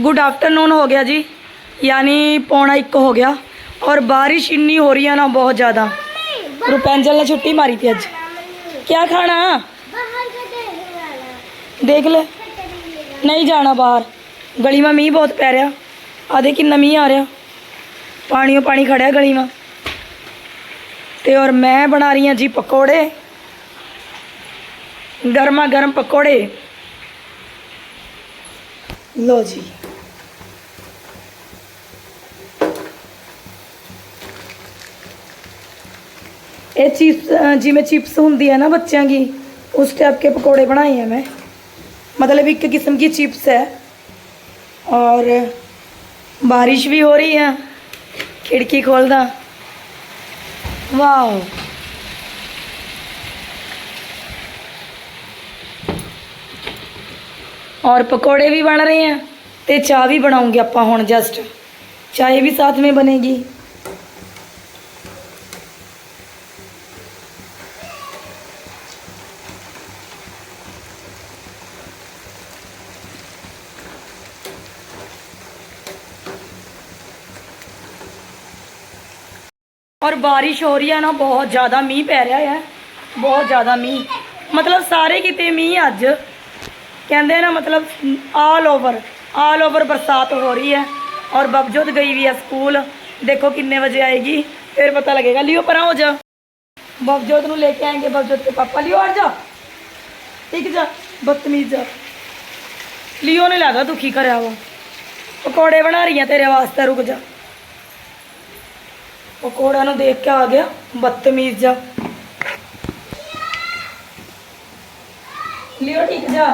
Good afternoon ਹੋ ਗਿਆ ਜੀ। ਯਾਨੀ ਪੌਣਾ 1 ਹੋ ਗਿਆ। ਔਰ ਬਾਰਿਸ਼ ਇੰਨੀ ਹੋ ਰਹੀ ਹੈ ਨਾ ਬਹੁਤ ਜ਼ਿਆਦਾ। ਰੁਪੈਂਜਲ ਨੇ ਛੁੱਟੀ ਮਾਰੀ ਤੀ ਅੱਜ। ਕੀ ਖਾਣਾ? ਦੇਖ ਲੈ। ਨਹੀਂ ਜਾਣਾ ਬਾਹਰ। ਗਲੀ ਮਾ ਮੀਂਹ ਬਹੁਤ ਪੈ ਰਿਹਾ। ਆਦੇ ਕਿੰਨਾ ਮੀਂਹ ਆ ਰਿਹਾ। ਪਾਣੀਓ ਪਾਣੀ ਖੜਿਆ ਗਲੀ ਮਾ ਤੇ ਔਰ ਮੈਂ ਬਣਾ ਰਹੀ ਹਾਂ ਜੀ ਪਕੌੜੇ। ਗਰਮਾ ਗਰਮ ਪਕੌੜੇ। ਲੋ ਜੀ। ਇਹ ਚਿਪਸ ਜਿਵੇਂ ਚਿਪਸ ਹੁੰਦੀ ਹੈ ਨਾ ਬੱਚਿਆਂ ਦੀ उस टाइप के पकोड़े बनाए हैं मैं मतलब एक किस्म की चिप्स है और बारिश भी हो रही है खिड़की खोल दा वाह और पकोड़े भी बन रहे हैं तो चाय भी बनाऊंगी आप हूँ जस्ट चाय भी साथ में बनेगी ਔਰ ਬਾਰਿਸ਼ ਹੋ ਰਹੀ ਹੈ ਨਾ, ਬਹੁਤ ਜ਼ਿਆਦਾ ਮੀਂਹ ਪੈ ਰਿਹਾ ਹੈ। ਬਹੁਤ ਜ਼ਿਆਦਾ ਮੀਂਹ। ਮਤਲਬ ਸਾਰੇ ਕਿਤੇ ਮੀਂਹ ਅੱਜ। ਕਹਿੰਦੇ ਨਾ ਮਤਲਬ ਆਲ ਓਵਰ ਆਲ ਓਵਰ ਬਰਸਾਤ ਹੋ ਰਹੀ ਹੈ। ਔਰ ਬਬਜੋਤ ਗਈ ਵੀ ਹੈ ਸਕੂਲ। ਦੇਖੋ ਕਿੰਨੇ ਵਜੇ ਆਏਗੀ। ਫਿਰ ਪਤਾ ਲੱਗੇਗਾ। ਲਿਓ ਪਰਾਂ ਹੋ ਜਾ। ਬਬਜੋਤ ਨੂੰ ਲੈ ਕੇ ਆਏਗੇ। ਬਬਜੋਤ ਦੇ ਪਾਪਾ, ਲਿਓ ਆ ਜਾ। ਠੀਕ ਜਾ। ਬਦਤਮੀਜ਼ ਜਾ। ਲਿਓ ਨੇ ਲੱਗਦਾ ਦੁਖੀ ਕਰਿਆ ਵਾ ਪਕੌੜੇ ਬਣਾ ਰਹੀ ਆ ਤੇਰੇ ਵਾਸਤੇ, ਰੁਕ ਜਾ। ਪਕੌੜਾ ਨੂੰ ਦੇਖ ਕੇ ਆ ਗਿਆ ਬਦਤਮੀਜ਼ ਜਾ ਲਿਓ ਠੀਕ ਜਾ।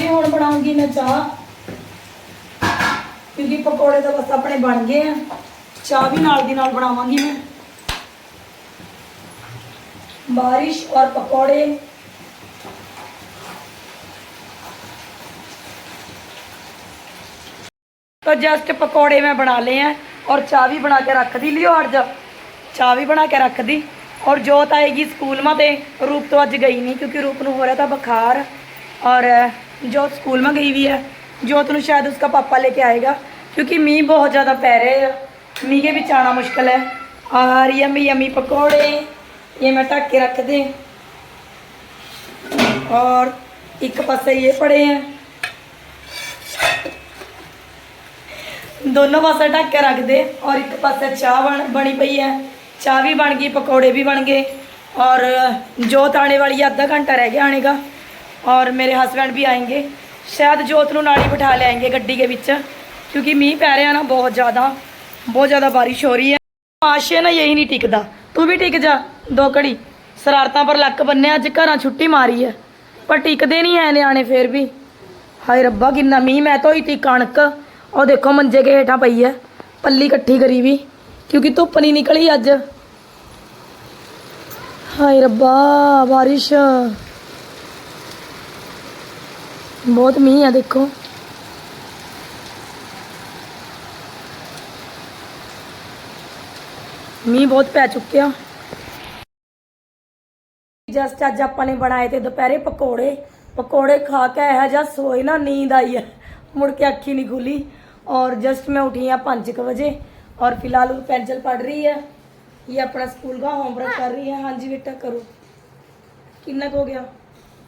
ਜੀ, ਹੁਣ ਬਣਾਉਂਗੀ ਮੈਂ ਚਾਹ। ਕਿਉਂਕਿ ਪਕੌੜੇ ਤਾਂ ਬਸ ਆਪਣੇ ਬਣ ਗਏ ਆ। ਚਾਹ ਵੀ ਨਾਲ ਦੀ ਨਾਲ ਬਣਾਵਾਂਗੀ ਮੈਂ। ਬਾਰਿਸ਼ ਔਰ ਪਕੌੜੇ। ਤਾਂ ਜਸਟ ਪਕੌੜੇ ਮੈਂ ਬਣਾ ਲਏ ਆ ਔਰ ਚਾਹ ਵੀ ਬਣਾ ਕੇ ਰੱਖ ਦੀ ਲਿਓ ਅੱਜ। ਚਾਹ ਵੀ ਬਣਾ ਕੇ ਰੱਖ ਦੀ ਔਰ ਜੋਤ ਆਏਗੀ ਸਕੂਲ ਮਾ ਤੇ। ਰੂਪ ਤੋਂ ਅੱਜ ਗਈ ਨਹੀਂ ਕਿਉਂਕਿ ਰੂਪ ਨੂੰ ਹੋ ਰਿਹਾ ਤਾਂ ਬੁਖਾਰ। ਔਰ जोत स्कूल में गई हुई है जोत न शायद उसका पापा लेके आएगा क्योंकि मीह बहुत ज़्यादा पै रहे हैं मीह के बीच आना मुश्किल है और यमी यमी पकौड़े ये मैं ढक के रख दें और एक पासे ये पड़े हैं दोनों पासे ढक के रख दे और एक पासे चाह बन बनी पई है चाह भी बन गई पकौड़े भी बन गए और जोत आने वाली है आधा घंटा रह गया आने का ਔਰ ਮੇਰੇ हस्बैंड ਵੀ ਆਏਗੇ। ਸ਼ਾਇਦ ਜੋਤ ਨੂੰ ਨਾਲ ਹੀ ਬਿਠਾ ਲਿਆਏਗੇ ਗੱਡੀ ਦੇ ਵਿੱਚ, ਕਿਉਂਕਿ ਮੀਂਹ ਪੈ ਰਿਹਾ ਨਾ ਬਹੁਤ ਜ਼ਿਆਦਾ ਬਹੁਤ ਜ਼ਿਆਦਾ ਬਾਰਿਸ਼ ਹੋ ਰਹੀ ਹੈ। ਆਸ਼ੇ ਨਾ ਇਹੀ ਨਹੀਂ ਟਿਕਦਾ। ਤੂੰ ਵੀ ਟਿਕ ਜਾ, ਦੋ ਘੜੀ। ਸਰਾਰਤਾਂ ਪਰ ਲੱਕ ਬੰਨਿਆ, ਅੱਜ ਘਰਾਂ ਛੁੱਟੀ ਮਾਰੀ ਹੈ। ਪਰ ਟਿਕਦੇ ਨਹੀਂ ਐ ਨਿਆਣੇ ਫੇਰ ਵੀ। ਹਾਏ ਰੱਬਾ, ਕਿੰਨਾ ਮੀਂਹ, ਮੈਂ ਧੋਈ ਤੀ ਕਣਕ। ਉਹ ਦੇਖੋ ਮੰਜੇ ਕੇ ਹੇਠਾਂ ਪਈ ਹੈ, ਪੱਲੀ ਇਕੱਠੀ ਕਰੀ ਵੀ, ਕਿਉਂਕਿ ਧੁੱਪ ਨਹੀਂ ਨਿਕਲੀ ਅੱਜ। ਹਾਏ ਰੱਬਾ, ਬਾਰਿਸ਼। ਬਹੁਤ ਮੀਂਹ ਆ ਦੇਖੋ ਮੀਂਹ ਬਹੁਤ ਪੈ ਚੁੱਕਿਆ ਜਸਟ ਅੱਜ ਆਪਾਂ ਨੇ ਬਣਾਏ ਤੇ ਦੁਪਹਿਰੇ ਪਕੌੜੇ ਪਕੌੜੇ ਖਾ ਕੇ ਇਹੋ ਜਿਹਾ ਸੋਏ ਨਾ ਨੀਂਦ ਆਈ ਹੈ ਮੁੜ ਕੇ ਅੱਖੀ ਨਹੀਂ ਖੁੱਲੀ और जस्ट मैं उठी हाँ पाँच के बजे और फिलहाल वो पेंसिल पढ़ रही है ये अपना स्कूल का होमवर्क कर रही है हाँ जी बेटा करो ਕਿੰਨਾ ਕੁ ਹੋ ਗਿਆ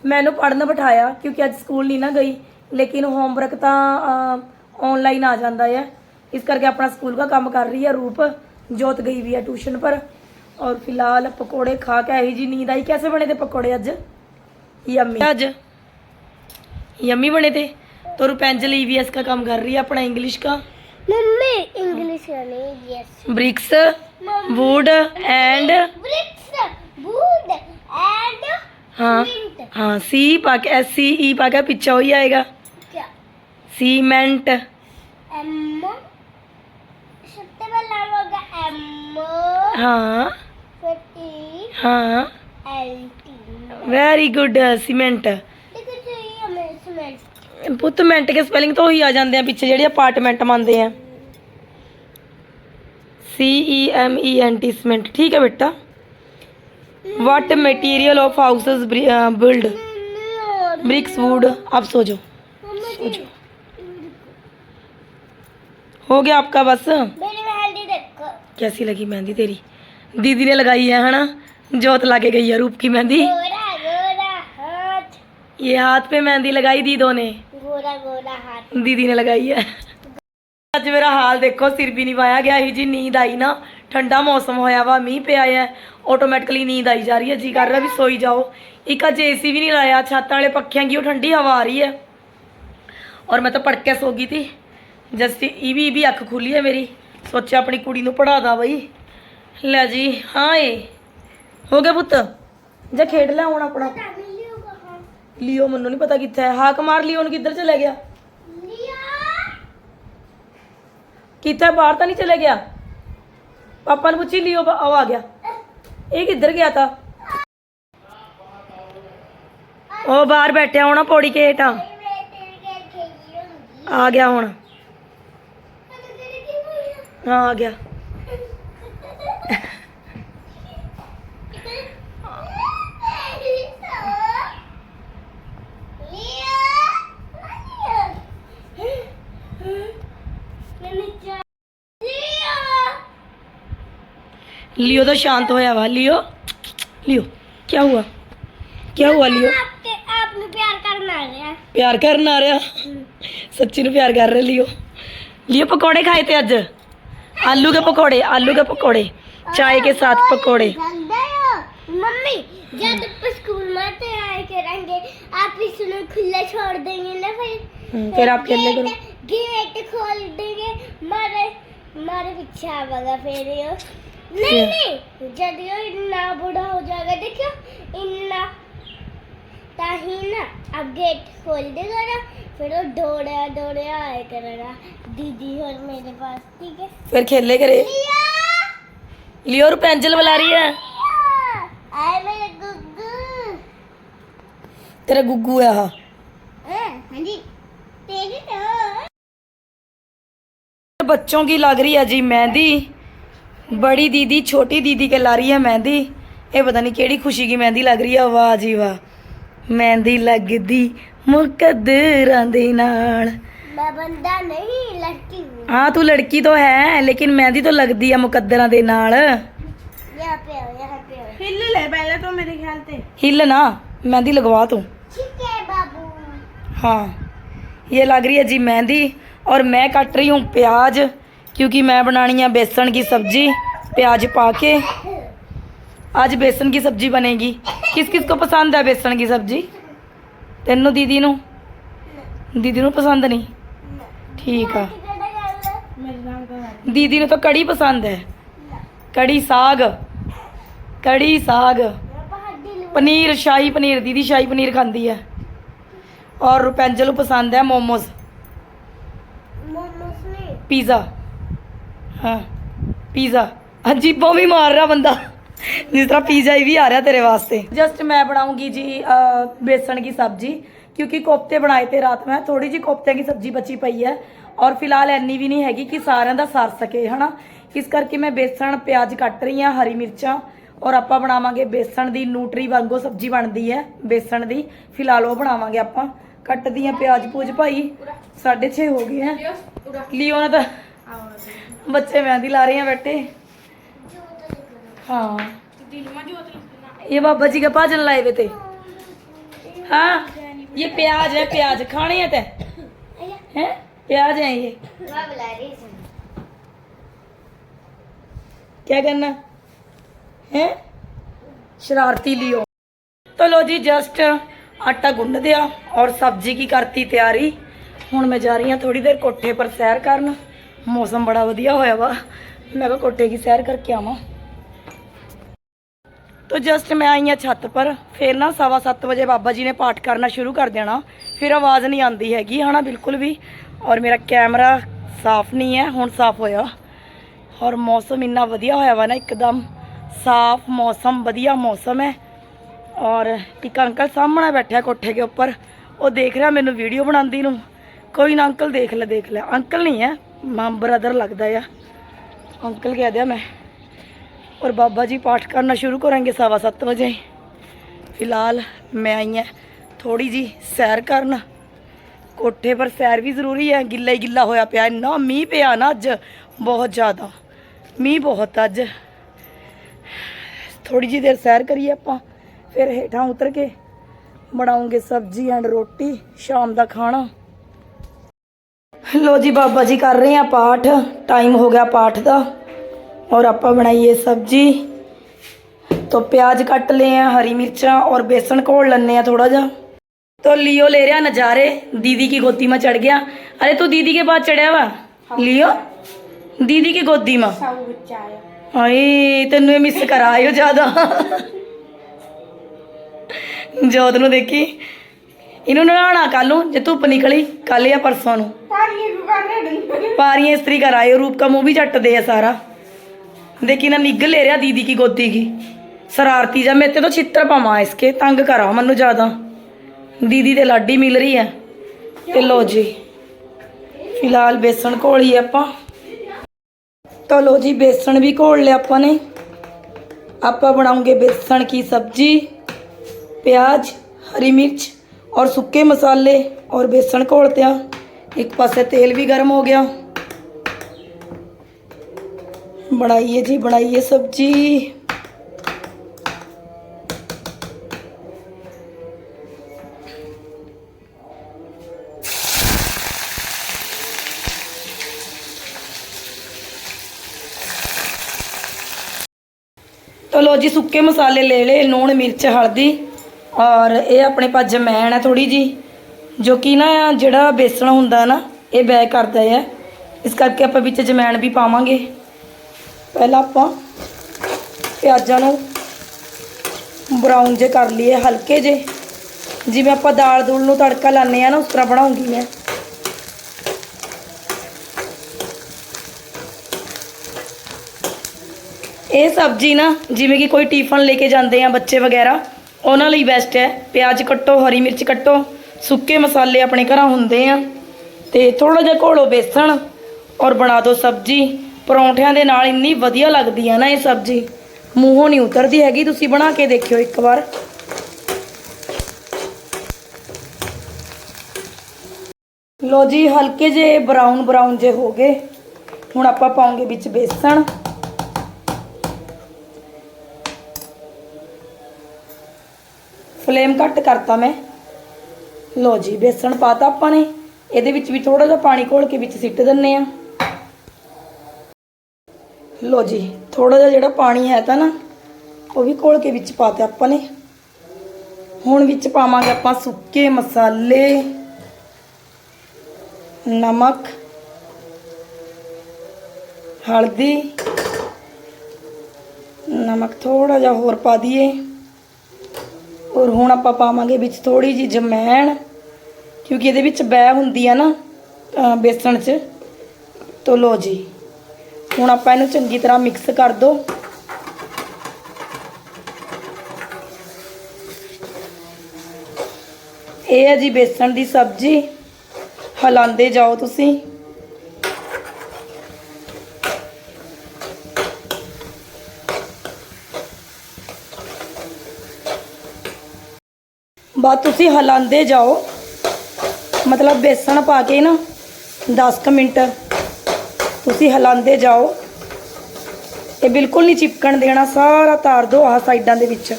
ਮੈਨੂੰ ਪੜਨ ਬਿਠਾਇਆ ਕਿਉਂਕਿ ਅੱਜ ਸਕੂਲ ਨਹੀਂ ਨਾ ਗਈ ਲੇਕਿਨ ਹੋਮਵਰਕ ਤਾਂ ਆਨਲਾਈਨ ਆ ਜਾਂਦਾ ਹੈ ਇਸ ਕਰਕੇ ਆਪਣਾ ਸਕੂਲ ਦਾ ਕੰਮ ਕਰ ਰਹੀ ਹੈ रूप जोत गई हुई है ट्यूशन पर और फिलहाल पकोड़े खा के आई जी नींद आई कैसे बने थे पकोड़े अज यम्मी अज यम्मी बने थे तो रूपेंजल ईवीएस का काम कर रही है अपना इंग्लिश का मम्मी इंग्लिश नहीं yes bricks wood and bricks wood and हाँ Flint. हाँ सी पाके एस सी ई पाके पीछे हो ही आएगा क्या सीमेंट एम सबसे पहला होगा एम हाँ फिर ई हाँ L T very good cement देखो जो ये हमें सीमेंट ਪੁੱਤ ਮਿੰਟ ਕੇ ਸਪੈਲਿੰਗ ਤੋਂ ਹੀ ਆ ਜਾਂਦੇ ਆ ਪਿੱਛੇ ਜਿਹੜੇ ਅਪਾਰਟਮੈਂਟ ਮੰਨਦੇ ਆ C E M E N T cement ਠੀਕ ਹੈ ਬੇਟਾ What material of house build bricks wood आप सोचो। सोचो। हो गया आपका बस। कैसी लगी मेहंदी तेरी? दीदी ने लगाई है ना? जोत लाके गई है रूप की मेहंदी। ये हाथ पे मेहंदी लगाई दीदो ने। गोरा गोरा हाथ दीदी ने लगाई है। आज मेरा हाल देखो, सिर भी नहीं पाया, गया ही जी, नींद आई ना। ਠੰਡਾ ਮੌਸਮ ਹੋਇਆ ਵਾ ਮੀਂਹ ਪਿਆ ਆ ਆਟੋਮੈਟਿਕਲੀ ਨੀਂਦ ਆਈ ਜਾ ਰਹੀ ਹੈ ਜੀ ਕਰ ਰਿਹਾ ਵੀ ਸੋਈ ਜਾਓ। ਇੱਕ ਅੱਜ ਏਸੀ ਵੀ ਨਹੀਂ ਲਾਇਆ ਛੱਤਾਂ ਵਾਲੇ ਪੱਖਿਆਂ ਕੀ ਉਹ ਠੰਡੀ ਹਵਾ ਆ ਰਹੀ ਹੈ ਔਰ ਮੈਂ ਤਾਂ ਪੜਕੇ ਸੋ ਗਈ ਤੀ। ਜਸਟ ਇਹ ਵੀ ਵੀ ਅੱਖ ਖੁੱਲੀ ਹੈ ਮੇਰੀ। ਸੋਚਿਆ ਆਪਣੀ ਕੁੜੀ ਨੂੰ ਪੜਾਦਾ ਬਈ। ਲੈ ਜੀ ਹਾਂ ਏ। ਹੋ ਗਿਆ ਪੁੱਤ। ਜਾ ਖੇਡ ਲੈ ਹੁਣ ਆਪਣਾ। ਲਿਓ ਮੈਨੂੰ ਨਹੀਂ ਪਤਾ ਕਿੱਥੇ ਹੈ ਹਾਕ ਮਾਰ ਲਿਓ ਨੂੰ ਕਿੱਧਰ ਚਲੇ ਗਿਆ? ਕਿੱਥੇ ਬਾਹਰ ਤਾਂ ਨਹੀਂ ਚਲੇ ਗਿਆ? ਪਾਪਾ ਨੂੰ ਪੁੱਛੀ ਲਿਓ, ਉਹ ਆ ਗਿਆ। ਇਹ ਕਿੱਧਰ ਗਿਆ ਤਾ? ਉਹ ਬਾਹਰ ਬੈਠਿਆ ਹੋਣਾ ਪੌੜੀ ਕੇ ਹੇਠਾਂ ਆ ਗਿਆ ਹੁਣ। ਆ ਗਿਆ। लियो तो शांत होया हुआ लियो लियो क्या हुआ? क्या हुआ लियो? प्यार करना आ रहा सच्ची प्यार कर रहे लियो। लियो पकोड़े खाए थे अज आलू के पकोड़े आलू के पकोड़े चाय के साथ पकोड़े। मम्मी जब स्कूल करेंगे आप इसमें खुला छोड़ देंगे ना फिर। हम्म, फिर आप खेलने करो। गेट खोल देंगे। मारे मारे पीछे आवागा फिर नहीं? नहीं। जब ये इतना बूढ़ा हो जाएगा देखियो इतना ताही ना अब गेट खोल देगा ना फिर वो दौड़ा दौड़ा आए करेगा दीदी और मेरे पास ठीक है? फिर खेले करे। लियो। और पेंसिल बुला रही है। आए मेरे गुग्गू। तेरा गुग्गू है हाँ। हाँ जी तेरी तो। बच्चों की लग रही है जी मेहंदी। बड़ी दीदी छोटी दीदी के ला रही है मेहंदी ये पता नहीं केड़ी खुशी की मेहंदी लग रही है वाह जी वाह मेहंदी लगदी मुकद्दरां दे नाल मैं बंदा नहीं लड़की हूँ हाँ तू लड़की तो है लेकिन मेहंदी तो लगदी है मुकद्दरां दे नाल यहाँ पे आओ यहाँ पे आओ हिल ले पहले तो मेरे ख्याल से हिल ना मेहंदी लगवा तू ठीक है बाबू हाँ ये लग रही है जी मेहंदी और मैं कट रही हूँ प्याज क्योंकि मैं बनानी है बेसन की सब्जी प्याज पा के आज बेसन की सब्जी बनेगी किस किस को पसंद है बेसन की सब्जी तेनू दीदी ਨੂੰ ਦੀਦੀ ਨੂੰ ਪਸੰਦ ਨਹੀਂ ਠੀਕ ਆ मेरे नाम का है। ਦੀਦੀ ਨੂੰ ਤਾਂ ਕੜੀ ਪਸੰਦ ਹੈ ਕੜੀ ਸਾਗ ਕੜੀ ਸਾਗ ਪਨੀਰ ਸ਼ਾਹੀ ਪਨੀਰ ਦੀਦੀ ਸ਼ਾਹੀ ਪਨੀਰ ਖਾਂਦੀ ਹੈ ਔਰ ਰੁਪੈਂਜਲ ਨੂੰ ਪਸੰਦ ਹੈ ਮੋਮੋਸ मोमोस नहीं ਪੀਜ਼ਾ ਹਾਂ ਪੀਜ਼ਾ ਅਜੀਬੋ ਵੀ ਮਾਰ ਰਿਹਾ ਬੰਦਾ ਜਿਸ ਤਰ੍ਹਾਂ ਪੀਜ਼ਾ ਹੀ ਵੀ ਆ ਰਿਹਾ ਤੇਰੇ ਵਾਸਤੇ ਜਸਟ ਮੈਂ ਬਣਾਉਂਗੀ ਜੀ ਅ, बेसन की सब्जी क्योंकि कोफ्ते ਬਣਾਏ ਤੇ ਰਾਤ ਮੈਂ ਥੋੜੀ ਜੀ ਕੋਫਤਿਆਂ ਦੀ ਸਬਜ਼ੀ ਬਚੀ ਪਈ ਹੈ ਔਰ ਫਿਲਹਾਲ ਇੰਨੀ ਵੀ ਨਹੀਂ ਹੈਗੀ ਕਿ ਸਾਰਿਆਂ ਦਾ ਸਰ ਸਕੇ ਹਨਾ ਇਸ ਕਰਕੇ ਮੈਂ ਬੇਸਣ ਪਿਆਜ਼ ਕੱਟ ਰਹੀ ਹਾਂ ਹਰੀ ਮਿਰਚਾਂ ਔਰ ਆਪਾਂ ਬਣਾਵਾਂਗੇ ਬੇਸਣ ਦੀ ਨੂਟਰੀ ਵਾਂਗੂ ਸਬਜ਼ੀ ਬਣਦੀ ਹੈ ਬੇਸਣ ਦੀ ਫਿਲਹਾਲ ਉਹ ਬਣਾਵਾਂਗੇ ਆਪਾਂ ਕੱਟਦੀ ਆ ਪਿਆਜ਼ ਪੂਜ ਭਾਈ 6:30 ਹੋ ਗਏ ਆ ਲਿਓ ਨਾ ਤਾਂ ਬੱਚੇ ਮਹਿੰਦੀ ਲਾ ਰਹੇ ਆ ਬੈਠੇ ਹਾਂ ये बाबा जी का भाजन लाए हुए थे हाँ ये प्याज है प्याज खाने हैं ते हैं प्याज है ये क्या करना है शरारती लियो तो लो जी जस्ट आटा गुंड दिया और सब्जी की करती तैयारी हूँ मैं जा रही हूँ थोड़ी देर कोठे पर सैर करना ਮੌਸਮ ਬੜਾ ਵਧੀਆ ਹੋਇਆ ਵਾ। ਮੈਂ ਕਿਹਾ ਕੋਟੇ ਦੀ ਸੈਰ ਕਰਕੇ ਆਵਾਂ। ਤੋ ਜਸਟ ਮੈਂ ਆਈ ਆ ਛੱਤ ਪਰ, ਫਿਰ ਨਾ 7:30 ਵਜੇ ਬਾਬਾ ਜੀ ਨੇ ਪਾਠ ਕਰਨਾ ਸ਼ੁਰੂ ਕਰ ਦੇਣਾ। ਫਿਰ ਆਵਾਜ਼ ਨਹੀਂ ਆਉਂਦੀ ਹੈਗੀ, ਹਨਾ, ਬਿਲਕੁਲ ਵੀ। ਔਰ ਮੇਰਾ ਕੈਮਰਾ ਸਾਫ਼ ਨਹੀਂ ਹੈ, ਹੁਣ ਸਾਫ਼ ਹੋਇਆ। ਔਰ ਮੌਸਮ ਇੰਨਾ ਵਧੀਆ ਹੋਇਆ ਵਾ ਨਾ, ਇੱਕਦਮ ਸਾਫ਼ ਮੌਸਮ, ਵਧੀਆ ਮੌਸਮ ਹੈ। ਔਰ ਇੱਕ ਅੰਕਲ ਸਾਹਮਣੇ ਬੈਠਿਆ ਕੋਠੇ ਦੇ ਉੱਪਰ। ਉਹ ਦੇਖ ਰਿਹਾ ਮੈਨੂੰ ਵੀਡੀਓ ਬਣਾਉਂਦੀ ਨੂੰ। ਕੋਈ ਨਾ ਅੰਕਲ ਦੇਖ ਲੈ ਦੇਖ ਲੈ। ਅੰਕਲ ਨਹੀਂ ਹੈ। ਮਾਂ ਬ੍ਰਦਰ ਲੱਗਦਾ ਆ ਅੰਕਲ ਕਹਿ ਦਿਆ ਮੈਂ और बाबा जी पाठ करना शुरू करेंगे सवा सत्त बजे फिलहाल मैं आई हैं थोड़ी जी सैर करन कोठे पर सैर भी ਜ਼ਰੂਰੀ ਹੈ ਗਿੱਲਾ ਹੀ ਗਿੱਲਾ ਹੋਇਆ ਪਿਆ ਇੰਨਾ ਮੀਂਹ ਪਿਆ ਨਾ ਅੱਜ ਬਹੁਤ ਜ਼ਿਆਦਾ ਮੀਂਹ ਬਹੁਤ ਅੱਜ ਥੋੜੀ ਜੀ ਦੇਰ ਸੈਰ ਕਰੀਏ ਆਪਾਂ ਫਿਰ ਹੇਠਾਂ ਉਤਰ ਕੇ ਬਣਾਉਂਗੇ ਸਬਜ਼ੀ ਐਂਡ ਰੋਟੀ ਸ਼ਾਮ ਦਾ ਖਾਣਾ ਲੋ ਜੀ ਬਾਬਾ ਜੀ ਕਰ ਰਹੇ ਆ ਪਾਠ ਟਾਈਮ ਹੋ ਗਿਆ ਪਾਠ ਦਾ और आपा बनाइए सब्जी तो प्याज कट ले हैं हरी मिर्चा और बेसन घोल लेने हैं थोड़ा जा तो लियो ले रहा नज़ारे दीदी की गोदी में चढ़ गया अरे तू दीदी के पास चढ़िया वा लियो दीदी की गोदी में सब बच्चा आया ਹਾਏ ਤੈਨੂੰ ਇਹ ਮਿਸ ਕਰਾਇਓ ਜ਼ਿਆਦਾ ਜੋਤ ਨੂੰ ਦੇਖੀ ਇਹਨੂੰ ਨਹਾਣਾ ਕੱਲ ਨੂੰ ਜੇ ਧੁੱਪ ਨਿਕਲੀ ਕੱਲ ਜਾਂ ਪਰਸੋਂ ਨੂੰ पानी को कर रहे डंगर पारियां इस्त्री कराए रूप का मुंह भी चटते है सारा देखी ना निगल ले रहा दीदी की गोदी की शरारती जा मेरे ते तो छित्र पावा इसके तंग करा मनु ज्यादा दीदी ते लाडी मिल रही है ते लो जी फिलहाल बेसन घोली ਆਪਾਂ तो लो जी बेसन भी घोल लिया ਆਪਾਂ ਨੇ ਆਪਾਂ ਬਣਾਉਂਗੇ बेसन की सब्जी प्याज हरी मिर्च ਔਰ ਸੁੱਕੇ ਮਸਾਲੇ ਔਰ ਬੇਸਣ ਘੋਲ ਤਿਆ। ਇੱਕ ਪਾਸੇ ਤੇਲ ਵੀ ਗਰਮ ਹੋ ਗਿਆ। ਬਣਾਈਏ ਜੀ, ਬਣਾਈਏ ਸਬਜੀ। ਤੋ ਜੀ, ਸੁੱਕੇ ਮਸਾਲੇ ਲੈ ਲਏ, ਲੂਣ, ਮਿਰਚ, ਹਲਦੀ। ਔਰ ਇਹ ਆਪਣੇ ਪਾ ਜਮੈਣ ਹੈ ਥੋੜੀ ਜੀ ਜੋ ਕਿ ਨਾ ਜਿਹੜਾ ਬੇਸਣ ਹੁੰਦਾ ਨਾ, ਇਹ ਬੈ ਕਰਦਾ ਹੈ ਇਸ ਕਰਕੇ ਆਪਾਂ ਵਿੱਚ ਜਮੈਣ ਵੀ ਪਾਵਾਂਗੇ। ਪਹਿਲਾਂ ਆਪਾਂ ਪਿਆਜ਼ਾਂ ਨੂੰ ਬਰਾਊਨ ਜੇ ਕਰ ਲਈਏ, ਹਲਕੇ ਜੇ। ਜਿਵੇਂ ਆਪਾਂ ਦਾਲ ਦੂਲ ਨੂੰ ਤੜਕਾ ਲਾਉਂਦੇ ਆ ਨਾ, ਉਸ ਤਰ੍ਹਾਂ ਬਣਾਉਂਗੀ ਮੈਂ। ਇਹ ਸਬਜ਼ੀ ਨਾ, ਜਿਵੇਂ ਕਿ ਕੋਈ ਟਿਫਨ ਲੈ ਕੇ ਜਾਂਦੇ ਆ ਬੱਚੇ ਵਗੈਰਾ ਉਹਨਾਂ ਲਈ ਬੈਸਟ ਹੈ। ਪਿਆਜ਼ ਕੱਟੋ, ਹਰੀ ਮਿਰਚ ਕੱਟੋ, ਸੁੱਕੇ ਮਸਾਲੇ ਆਪਣੇ ਘਰਾਂ ਹੁੰਦੇ ਆ। ਤੇ ਥੋੜਾ ਜਿਹਾ ਘੋਲੋ ਬੇਸਣ ਔਰ ਬਣਾ ਦਿਓ ਸਬਜ਼ੀ। ਪਰੌਂਠਿਆਂ ਦੇ ਨਾਲ ਇੰਨੀ ਵਧੀਆ ਲੱਗਦੀ ਆ ਨਾ ਇਹ ਸਬਜ਼ੀ। ਮੂੰਹੋਂ ਨਹੀਂ ਉਤਰਦੀ ਹੈਗੀ, ਤੁਸੀਂ ਬਣਾ ਕੇ ਦੇਖਿਓ ਇੱਕ ਵਾਰ। ਲੋ ਜੀ, ਹਲਕੇ ਜੇ ਬਰਾਊਨ ਬਰਾਊਨ ਜੇ ਹੋ ਗਏ। ਹੁਣ ਆਪਾਂ ਪਾਉਂਗੇ ਵਿੱਚ ਬੇਸਣ। ਫਲੇਮ ਘੱਟ ਕਰਤਾ ਮੈਂ। ਲੋ ਜੀ, ਬੇਸਣ ਪਾਤਾ ਆਪਾਂ ਨੇ। ਇਹਦੇ ਵਿੱਚ ਵੀ ਥੋੜਾ ਜਿਹਾ ਪਾਣੀ ਘੋਲ ਕੇ ਵਿੱਚ ਸਿੱਟ ਦਿੰਨੇ ਆ। ਲੋ ਜੀ ਥੋੜਾ ਜਿਹਾ ਜਿਹੜਾ ਪਾਣੀ ਹੈ ਤਾਂ ਨਾ, ਉਹ ਵੀ ਘੋਲ ਕੇ ਵਿੱਚ ਪਾਤਾ ਆਪਾਂ ਨੇ। ਹੁਣ ਵਿੱਚ ਪਾਵਾਂਗੇ ਆਪਾਂ ਸੁੱਕੇ ਮਸਾਲੇ, ਨਮਕ, ਹਲਦੀ। ਨਮਕ ਥੋੜਾ ਜਿਹਾ ਹੋਰ ਪਾ ਦਈਏ। ਔਰ ਹੁਣ ਆਪਾਂ ਪਾਵਾਂਗੇ ਵਿੱਚ ਥੋੜੀ ਜੀ ਜਮੈਣ, ਕਿਉਂਕਿ ਇਹਦੇ ਵਿੱਚ ਬੈ ਹੁੰਦੀ ਆ ਨਾ ਬੇਸਣ 'ਚ, ਤੋ ਲੋ ਜੀ। ਹੁਣ ਆਪਾਂ ਇਹਨੂੰ ਚੰਗੀ ਤਰ੍ਹਾਂ ਮਿਕਸ ਕਰ ਦੋ। ਇਹ ਹੈ ਜੀ ਬੇਸਣ ਦੀ ਸਬਜ਼ੀ। ਹਲਾਉਂਦੇ ਜਾਓ ਤੁਸੀਂ। ਬਾਅਦ ਤੁਸੀਂ ਹਲਾਉਂਦੇ ਜਾਓ। ਮਤਲਬ ਬੇਸਣ ਪਾ ਕੇ ਨਾ 10 ਕੁ ਮਿੰਟ ਤੁਸੀਂ ਹਿਲਾਉਂਦੇ ਜਾਓ। ਇਹ ਬਿਲਕੁਲ ਨਹੀਂ ਚਿਪਕਣ ਦੇਣਾ, ਸਾਰਾ ਤਾਰ ਦਿਓ ਆਹ ਸਾਈਡਾਂ ਦੇ ਵਿੱਚ।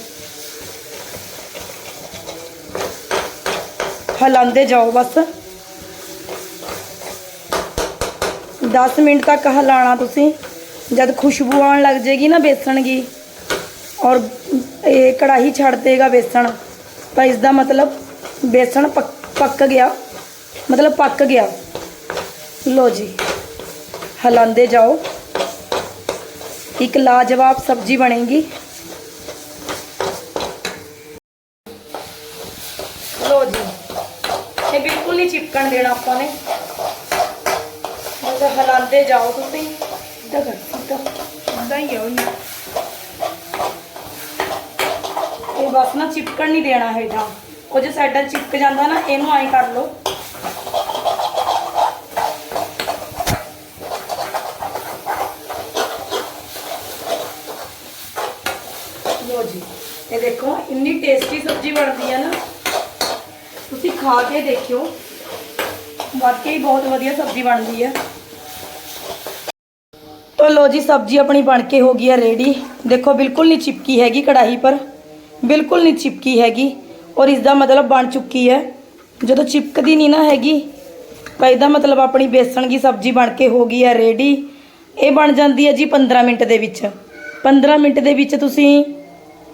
ਹਿਲਾਉਂਦੇ ਜਾਓ ਬਸ। 10 ਮਿੰਟ ਤੱਕ ਹਿਲਾਣਾ ਤੁਸੀਂ। ਜਦ ਖੁਸ਼ਬੂ ਆਉਣ ਲੱਗ ਜੇਗੀ ਨਾ ਬੇਸਣ ਦੀ, ਔਰ ਇਹ ਕੜਾਹੀ ਛੱਡ ਦੇਗਾ ਬੇਸਣ। ਤਾਂ ਇਸ ਦਾ ਮਤਲਬ ਬੇਸਣ ਪੱਕ ਪੱਕ ਗਿਆ। ਮਤਲਬ ਪੱਕ ਗਿਆ। ਲੋ ਜੀ, ਹਿਲਾਉਂਦੇ ਜਾਓ। ਇੱਕ ਲਾਜਵਾਬ ਸਬਜ਼ੀ ਬਣੇਗੀ। ਲੋ ਜੀ, ਇਹ ਬਿਲਕੁਲ ਨਹੀਂ ਚਿਪਕਣ ਦੇਣਾ ਆਪਾਂ ਨੇ। ਬਸ ਹਿਲਾਉਂਦੇ ਜਾਓ ਤੁਸੀਂ। ਇੱਦਾਂ ਕਰ, ਇੱਦਾਂ। ਇਦਾਂ ਹੀ ਆ ਉਹੀ ਇਹ ਬਸ ਨਾ ਚਿਪਕਣ ਨਹੀਂ ਦੇਣਾ ਹੇਠਾਂ। ਉਹ ਜੇ ਸਾਡਾ ਚਿਪਕ ਜਾਂਦਾ ਨਾ, ਇਹਨੂੰ ਐਂ ਕਰ ਲਓ। ਲੋ ਜੀ, ਇਹ ਦੇਖੋ, ਇੰਨੀ ਟੇਸਟੀ ਸਬਜ਼ੀ ਬਣਦੀ ਹੈ ਨਾ। ਤੁਸੀਂ ਖਾ ਕੇ ਦੇਖਿਓ। ਵਾਕਈ ਬਹੁਤ ਵਧੀਆ ਸਬਜ਼ੀ ਬਣਦੀ ਹੈ ਤੋ ਲੋ ਜੀ, ਸਬਜ਼ੀ ਆਪਣੀ ਬਣ ਕੇ ਹੋ ਗਈ ਹੈ ਰੈਡੀ ਦੇਖੋ, ਬਿਲਕੁਲ ਨਹੀਂ ਚਿਪਕੀ ਹੈਗੀ ਕੜਾਹੀ ਪਰ। ਬਿਲਕੁਲ ਨਹੀਂ ਚਿਪਕੀ ਹੈਗੀ ਔਰ ਇਸ ਦਾ ਮਤਲਬ ਬਣ ਚੁੱਕੀ ਹੈ। ਜਦੋਂ ਚਿਪਕਦੀ ਨਹੀਂ ਨਾ ਹੈਗੀ, ਤਾਂ ਇਹਦਾ ਮਤਲਬ ਆਪਣੀ ਬੇਸਣ ਦੀ ਸਬਜ਼ੀ ਬਣ ਕੇ ਹੋ ਗਈ ਹੈ ਰੈਡੀ ਇਹ ਬਣ ਜਾਂਦੀ ਹੈ ਜੀ 15 ਮਿੰਟ ਦੇ ਵਿੱਚ। 15 ਮਿੰਟ ਦੇ ਵਿੱਚ ਤੁਸੀਂ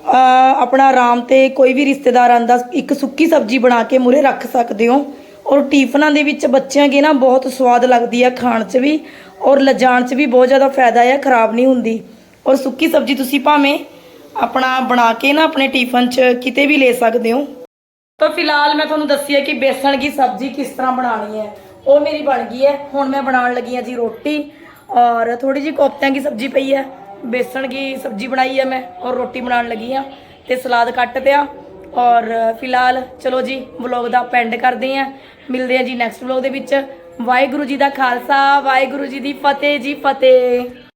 ਆਪਣਾ ਆਰਾਮ ਤੇ ਕੋਈ ਵੀ ਰਿਸ਼ਤੇਦਾਰ ਆਂਦਾ ਇੱਕ ਸੁੱਕੀ ਸਬਜ਼ੀ ਬਣਾ ਕੇ ਮੂਰੇ ਰੱਖ ਸਕਦੇ ਹੋ। ਔਰ ਟਿਫਨਾਂ ਦੇ ਵਿੱਚ ਬੱਚਿਆਂ ਕੇ ਨਾ ਬਹੁਤ ਸਵਾਦ ਲੱਗਦੀ ਹੈ ਖਾਣ 'ਚ ਵੀ। ਔਰ ਲਿਜਾਣ 'ਚ ਵੀ ਬਹੁਤ ਜ਼ਿਆਦਾ ਫਾਇਦਾ ਆ ਖਰਾਬ ਨਹੀਂ ਹੁੰਦੀ। ਔਰ ਸੁੱਕੀ ਸਬਜ਼ੀ ਤੁਸੀਂ ਭਾਵੇਂ ਆਪਣਾ ਬਣਾ ਕੇ ਨਾ ਆਪਣੇ ਟਿਫਨ 'ਚ ਕਿਤੇ ਵੀ ਲੈ ਸਕਦੇ ਹੋ। ਤਾਂ ਫਿਲਹਾਲ ਮੈਂ ਤੁਹਾਨੂੰ ਦੱਸੀ ਹੈ ਕਿ ਬੇਸਣ ਦੀ ਸਬਜ਼ੀ ਕਿਸ ਤਰ੍ਹਾਂ ਬਣਾਉਣੀ ਹੈ। ਉਹ ਮੇਰੀ ਬਣ ਗਈ ਹੈ। ਹੁਣ ਮੈਂ ਬਣਾਉਣ ਲੱਗੀ ਹਾਂ ਜੀ ਰੋਟੀ ਔਰ ਥੋੜੀ ਜਿਹੀ ਕੋਫਤਿਆਂ ਦੀ ਸਬਜ਼ੀ ਪਈ ਹੈ। ਬੇਸਣ ਦੀ ਸਬਜ਼ੀ ਬਣਾਈ ਹੈ ਮੈਂ ਔਰ ਰੋਟੀ ਬਣਾਉਣ ਲੱਗੀ ਹਾਂ ਤੇ ਸਲਾਦ ਕੱਟ ਪਿਆ ਔਰ ਫਿਲਹਾਲ ਚਲੋ ਜੀ ਵਲੌਗ ਦਾ ਪੈਂਡ ਕਰਦੇ ਹਾਂ। ਮਿਲਦੇ ਹਾਂ ਜੀ ਨੈਕਸਟ ਵਲੌਗ ਦੇ ਵਿੱਚ। ਵਾਹਿਗੁਰੂ ਜੀ ਦਾ ਖਾਲਸਾ, ਵਾਹਿਗੁਰੂ ਜੀ ਦੀ ਫਤਿਹ ਜੀ ਫਤਿਹ।